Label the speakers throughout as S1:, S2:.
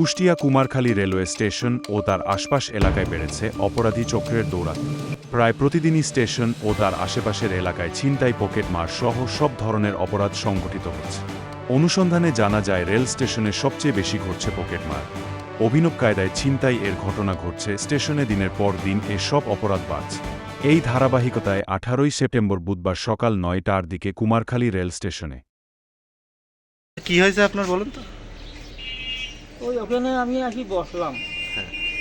S1: Kushtia Kumarkhali railway station ও তার আশপাশ এলাকায় বেড়েছে অপরাধী চক্রের দৌরাত্ম্য। প্রায় প্রতিদিনই স্টেশন ও তার আশেপাশের এলাকায় ছিনতাই পকেটমার সহ সব ধরনের অপরাধ সংঘটিত হচ্ছে। অনুসন্ধানে জানা যায়, রেল স্টেশনে সবচেয়ে বেশি ঘটছে পকেটমার অভিনব কায়দায় ছিনতাই এর ঘটনা ঘটছে স্টেশনে দিনের পর দিন এ সব অপরাধ বাড়ছে। এই ধারাবাহিকতায় আঠারোই সেপ্টেম্বর বুধবার সকাল নয়টার দিকে কুমারখালী রেল স্টেশনে।
S2: কি হয়েছে আপনার বলুন তো?
S3: ওই ওখানে আমি আসি বসলাম।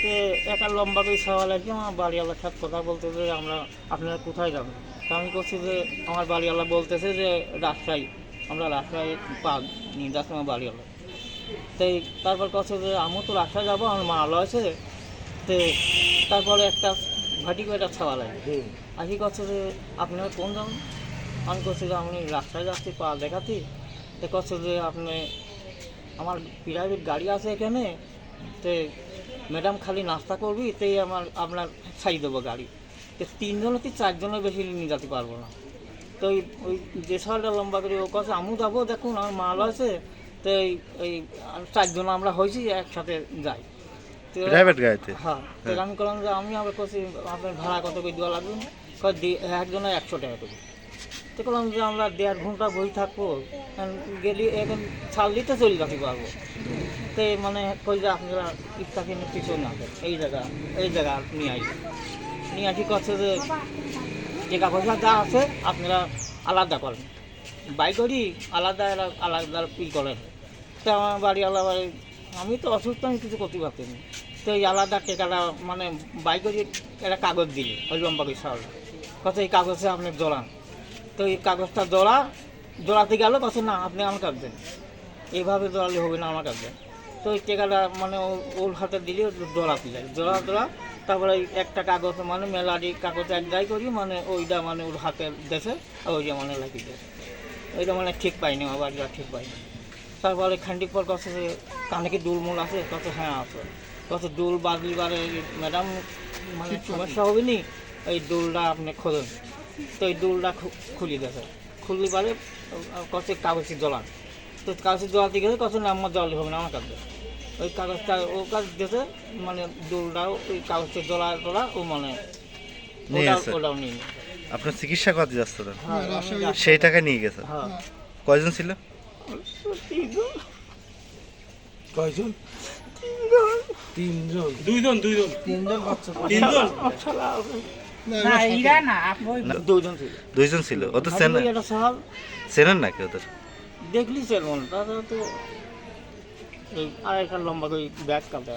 S3: তো একটা লম্বা করে সওয়াল আছে আমার বাড়িওয়ালার সাথে কথা বলতে যে আমরা আপনারা কোথায় যাবেন? তা আমি করছি যে আমার বাড়িওয়ালা বলতেছে যে রাজশাহী। আমরা রাজশাহী পাক নিয়ে যাচ্ছি আমার বাড়িওয়ালা। তাই তারপর কথা যে আমিও তো রাজশাহী যাব আমার মা আলো আছে। তো তারপরে একটা ভাটি করে একটা ছাওয়াল আছে। আসি করছে যে আপনারা কোন যাবেন? আমি করছি যে আমি রাস্তায় যাচ্ছি পা দেখাচ্ছি। তো করছে যে আপনি আমার প্রাইভেট গাড়ি আছে এখানে তে ম্যাডাম খালি নাস্তা করবি তেই আমার আপনার ছাই দেবো গাড়ি। তো তিনজনের কি চারজনের বেশি নিয়ে যেতে পারব না। তো ওই ওই যে সালটা লম্বা করে ও কথা আমিও যাব দেখুন আমার মাল আছে তো এই এই চারজন আমরা হয়েছি একসাথে যাই।
S2: প্রাইভেট গাড়িতে?
S3: হ্যাঁ তো আমি করলাম যে আমি আবার করছি আপনার ভাড়া কত করে দেওয়া লাগবে? না কয় দি- একশো টাকা করে। তো করলাম যে আমরা দেড় ঘণ্টা বই থাকব গেলি এখন ছাড় দিতে চলে যেতে পারব তো মানে কই যে আপনারা ইফতাকে পিছনে না, এই জায়গা এই জায়গা নিয়ে আসি নিয়ে আসি করছে যে টাকা পয়সা যা আছে আপনারা আলাদা করেন। বাই করি আলাদা আলাদা ই করেন। তো আমার বাড়ি আলাদা আমি তো অসুস্থ, আমি কিছু করতে পারছি না। তো এই আলাদা টেকাটা মানে বাই করে একটা কাগজ দিলে, ওই লম্বা করে সাল কত এই কাগজে আপনি জড়ান। তো এই কাগজটা জোড়া জোড়াতে গেল কত না আপনি আমার কাটবেন এইভাবে জোড়ালে হবে না আমার কাটবেন তো ওই টেকাটা মানে ওর হাতে দিলে জোড়াতে যায়। জোড়া জোড়া তারপরে একটা কাগজ মানে মেলারি কাগজ এক যাই করি মানে ওইটা মানে ওর হাতে দেশে আর ওইটা মানে লাগিয়ে দেয়। ওইটা মানে ঠিক পাইনি আমার বাড়িটা ঠিক পাইনি। তারপরে খান্ডিক পর যে কানে কি দুল মুল আছে? কত হ্যাঁ আছে। কত দুল বাদলি বারে ম্যাডাম মানে সমস্যা হবে নি এই দুলটা আপনি খোলেন তো এই দুলটা খু- খুলি দেবে খুললি পারে কত কাগজে জ্বলান তো কাগজে জ্বলাতে গেলে কত নাম্বার জ্বলালে হবে না আমার কাছে। ওই কাগজটা ও কাজ দিয়েছে মানে দুলটাও ওই কাগজে জ্বলা জ্বলা ও মানে ওটাও নিয়ে নিয়ে।
S2: আপনার চিকিৎসা করতে যাচ্ছে তো?
S3: হ্যাঁ
S2: সেই টাকা নিয়ে গেছে?
S3: হ্যাঁ।
S2: কয়জন ছিল?
S4: কয়জন? তিনজন।
S5: দুইজন দুইজন।
S4: তিনজন? বাচ্চা
S5: তিনজন?
S3: শালা,
S6: না না
S3: দুজন ছিল।
S2: দুইজন ছিল। ও তো চেনেন নাকি ওদের?
S3: দেখলি চেন তো এই একটা লম্বা করে ব্যাগ কাটা